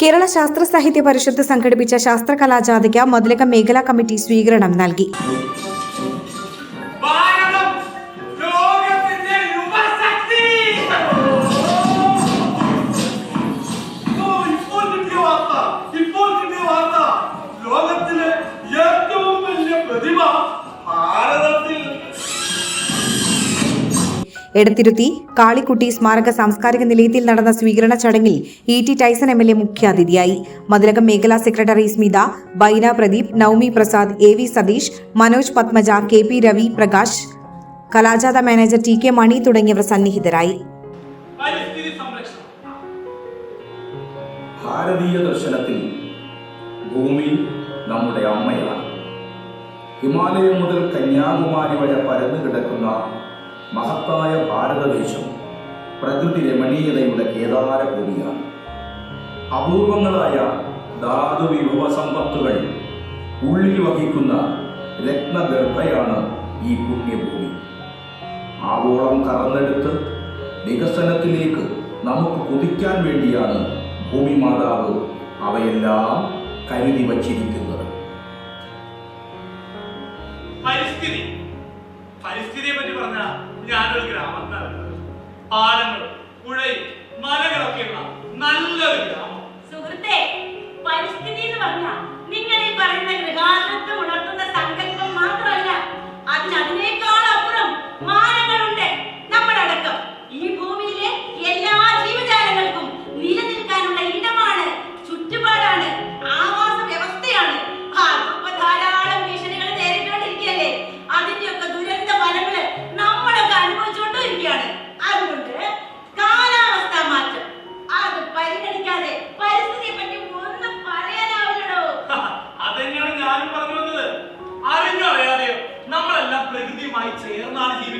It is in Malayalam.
കേരള ശാസ്ത്ര സാഹിത്യ പരിഷത്ത് സംഘടിപ്പിച്ച ശാസ്ത്ര കലാജാഥയ്ക്ക് മതിലകം മേഖലാ കമ്മിറ്റി സ്വീകരണം നൽകി. എടത്തിരുത്തി കാളിക്കുട്ടി സ്മാരക സാംസ്കാരിക നിലയത്തിൽ നടന്ന സ്വീകരണ ചടങ്ങിൽ E T Taison M L A മുഖ്യാതിഥിയായി. മതിലകം മേഖലാ secretary Smitha Baina Pradeep Noumi Prasad A V Satheesh Manoj Padmaja K P Ravi Prakash കലാജാഥ manager T K Mani തുടങ്ങിയവർ സന്നിഹിതരായി. പരിസ്ഥിതി സംരക്ഷണം. ഭാരതീയ ദർശനത്തിൽ ഭൂമി നമ്മുടെ അമ്മയാണ്. ഹിമാലയം മുതൽ കന്യാകുമാരി വരെ പരന്നു കിടക്കുന്ന മഹത്തായ ഭാരതദേശം പ്രകൃതി രമണീയതയുടെ കേദാര ഭൂമിയാണ്. അപൂർവങ്ങളായ ധാതു വിഭവ സമ്പത്തുകൾ ഉള്ളിൽ വഹിക്കുന്ന രത്നഗർഭയാണ് ഈ പുണ്യഭൂമി. ആവോളം കറന്നെടുത്ത് വികസനത്തിലേക്ക് നമുക്ക് കുതിക്കാൻ വേണ്ടിയാണ് ഭൂമി മാതാവ് അവയെല്ലാം കരുതി വച്ചിരിക്കുന്നത്. പരിസ്ഥിതി. പരിസ്ഥിതിയെ പറ്റി പറഞ്ഞ ഞാനൊരു ഗ്രാമം പാലങ്ങളും പുഴയും മലകളൊക്കെയുള്ള നല്ലൊരു ഗ്രാമം. സുഹൃത്തെ പരിസ്ഥിതി എന്ന് പറഞ്ഞാൽ നിങ്ങൾ ഈ പറയുന്ന ഗൃഹാതത്വം പ്രകൃതിയുമായി ചേർന്നാണ് ജീവിക്കുന്നത്.